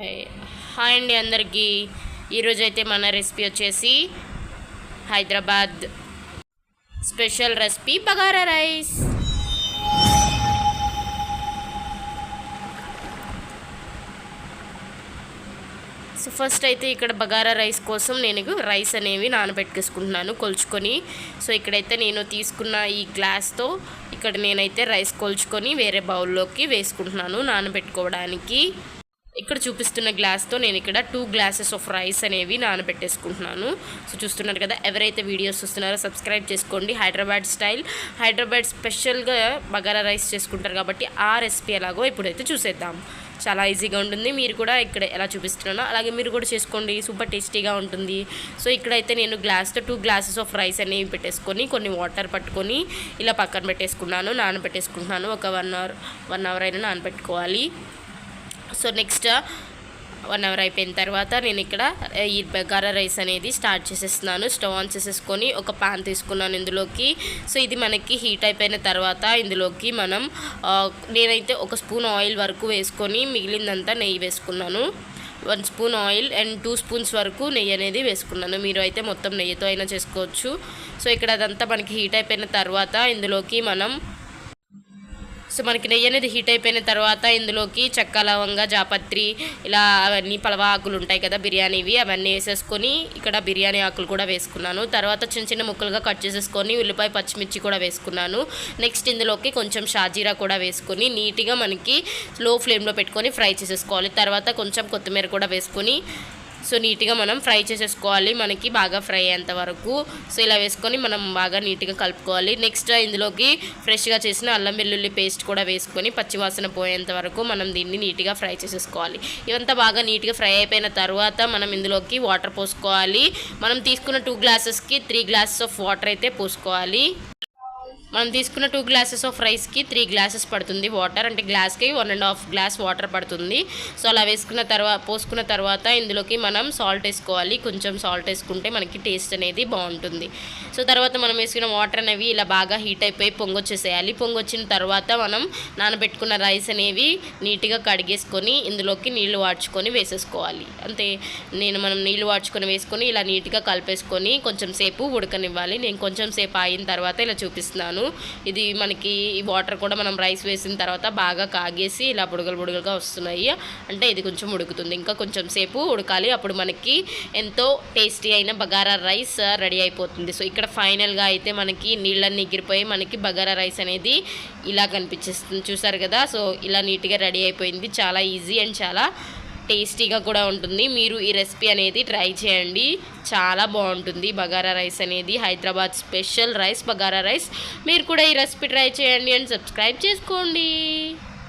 Hi అండి అందరికీ. ఈరోజు అయితే మన రెసిపీ వచ్చేసి Hyderabad special recipe bagara rice. So first అయితే ఇక్కడ బగారా రైస్ కోసం నేను రైస్ అనేవి నానబెట్టుకేసుకుంటున్నాను కొలుచుకొని. సో ఇక్కడైతే నేను తీసుకున్న ఈ గ్లాస్తో ఇక్కడ నేనైతే రైస్ కొలుచుకొని వేరే బౌల్లోకి వేసుకుంటున్నాను నానబెట్టుకోవడానికి. ఇక్కడ చూపిస్తున్న గ్లాస్తో నేను ఇక్కడ టూ గ్లాసెస్ ఆఫ్ రైస్ అనేవి నానబెట్టేసుకుంటున్నాను. సో చూస్తున్నారు కదా ఎవరైతే వీడియోస్ చూస్తున్నారో సబ్స్క్రైబ్ చేసుకోండి. హైదరాబాద్ స్టైల్. హైదరాబాద్ స్పెషల్గా బగారా రైస్ చేసుకుంటారు కాబట్టి ఆ రెసిపీ ఎలాగో ఇప్పుడైతే చూసేద్దాం. చాలా ఈజీగా ఉంటుంది. మీరు కూడా ఇక్కడ ఎలా చూపిస్తున్నానో అలాగే మీరు కూడా చేసుకోండి. సూపర్ టేస్టీగా ఉంటుంది. సో ఇక్కడైతే నేను గ్లాస్తో టూ గ్లాసెస్ ఆఫ్ రైస్ అనేవి పెట్టేసుకొని కొన్ని వాటర్ పట్టుకొని ఇలా పక్కన పెట్టేసుకున్నాను నానబెట్టేసుకుంటున్నాను. ఒక వన్ అవర్ వన్ అవర్ అయినా నానబెట్టుకోవాలి. సో నెక్స్ట్ వన్ అవర్ అయిపోయిన తర్వాత నేను ఇక్కడ uh, ఈ బగారా రైస్ అనేది స్టార్ట్ చేసేస్తున్నాను. స్టవ్ ఆన్ చేసేసుకొని ఒక పాన్ తీసుకున్నాను ఇందులోకి. సో ఇది మనకి హీట్ అయిపోయిన తర్వాత ఇందులోకి మనం uh, నేనైతే ఒక స్పూన్ ఆయిల్ వరకు వేసుకొని మిగిలిందంతా నెయ్యి వేసుకున్నాను. One spoon oil and two spoons వరకు నెయ్యి అనేది వేసుకున్నాను. మీరు అయితే మొత్తం నెయ్యితో అయినా చేసుకోవచ్చు. సో ఇక్కడ అదంతా మనకి హీట్ అయిపోయిన తర్వాత ఇందులోకి మనం సో మనకి నెయ్యి అనేది హీట్ అయిపోయిన తర్వాత ఇందులోకి చెక్క లవంగ జాపత్రి ఇలా అవన్నీ పలవ ఆకులు ఉంటాయి కదా బిర్యానీవి అవన్నీ వేసేసుకొని ఇక్కడ బిర్యానీ ఆకులు కూడా వేసుకున్నాను. తర్వాత చిన్న చిన్న ముక్కలుగా కట్ చేసేసుకొని ఉల్లిపాయ పచ్చిమిర్చి కూడా వేసుకున్నాను. నెక్స్ట్ ఇందులోకి కొంచెం షాజీరా కూడా వేసుకొని నీట్గా మనకి లో ఫ్లేమ్లో పెట్టుకొని ఫ్రై చేసేసుకోవాలి. తర్వాత కొంచెం కొత్తిమీర కూడా వేసుకొని సో నీట్గా మనం ఫ్రై చేసేసుకోవాలి. మనకి బాగా ఫ్రై అయ్యేంత వరకు. సో ఇలా వేసుకొని మనం బాగా నీట్గా కలుపుకోవాలి. నెక్స్ట్ ఇందులోకి ఫ్రెష్గా చేసిన అల్లం వెల్లుల్లి పేస్ట్ కూడా వేసుకొని పచ్చివాసన పోయేంత వరకు మనం దీన్ని నీట్గా ఫ్రై చేసేసుకోవాలి. ఇవంతా బాగా నీట్గా ఫ్రై అయిపోయిన తర్వాత మనం ఇందులోకి వాటర్ పోసుకోవాలి. మనం తీసుకున్న టూ గ్లాసెస్కి త్రీ గ్లాసెస్ ఆఫ్ వాటర్ అయితే పోసుకోవాలి. మనం తీసుకున్న టూ గ్లాసెస్ ఆఫ్ రైస్కి త్రీ గ్లాసెస్ పడుతుంది వాటర్ అంటే గ్లాస్కి one and half glass water పడుతుంది. సో అలా వేసుకున్న తర్వాత పోసుకున్న తర్వాత ఇందులోకి మనం సాల్ట్ వేసుకోవాలి. కొంచెం సాల్ట్ వేసుకుంటే మనకి టేస్ట్ అనేది బాగుంటుంది. సో తర్వాత మనం వేసుకున్న వాటర్ అనేవి ఇలా బాగా హీట్ అయిపోయి పొంగొచ్చేసేయాలి. పొంగొచ్చిన తర్వాత మనం నానబెట్టుకున్న రైస్ అనేవి నీట్గా కడిగేసుకొని ఇందులోకి నీళ్ళు వాడ్చుకొని వేసేసుకోవాలి. అంతే. నేను మనం నీళ్ళు వాడ్చుకొని వేసుకొని ఇలా నీట్గా కలిపేసుకొని కొంచెం సేపు ఉడకనివ్వాలి. నేను కొంచెం సేపు అయిన తర్వాత ఇలా చూపిస్తున్నాను. ఇది మనకి ఈ వాటర్ కూడా మనం రైస్ వేసిన తర్వాత బాగా కాగేసి ఇలా బుడగలు బుడగలుగా వస్తున్నాయి. అంటే ఇది కొంచెం ఉడుకుతుంది. ఇంకా కొంచెం సేపు ఉడకాలి. అప్పుడు మనకి ఎంతో టేస్టీ అయిన బగారా రైస్ రెడీ అయిపోతుంది. సో ఇక్కడ ఫైనల్గా అయితే మనకి నీళ్ళని ఎగిరిపోయి మనకి బగారా రైస్ అనేది ఇలా కనిపించేస్తుంది. చూసారు కదా? సో ఇలా నీట్గా రెడీ అయిపోయింది. చాలా ఈజీ అండ్ చాలా టేస్టీగా కూడా ఉంటుంది. మీరు ఈ రెసిపీ అనేది ట్రై చేయండి. చాలా బాగుంటుంది. బగారా రైస్ అనేది Hyderabad special rice bagara rice. మీరు కూడా ఈ రెసిపీ ట్రై చేయండి అండ్ సబ్స్క్రైబ్ చేసుకోండి.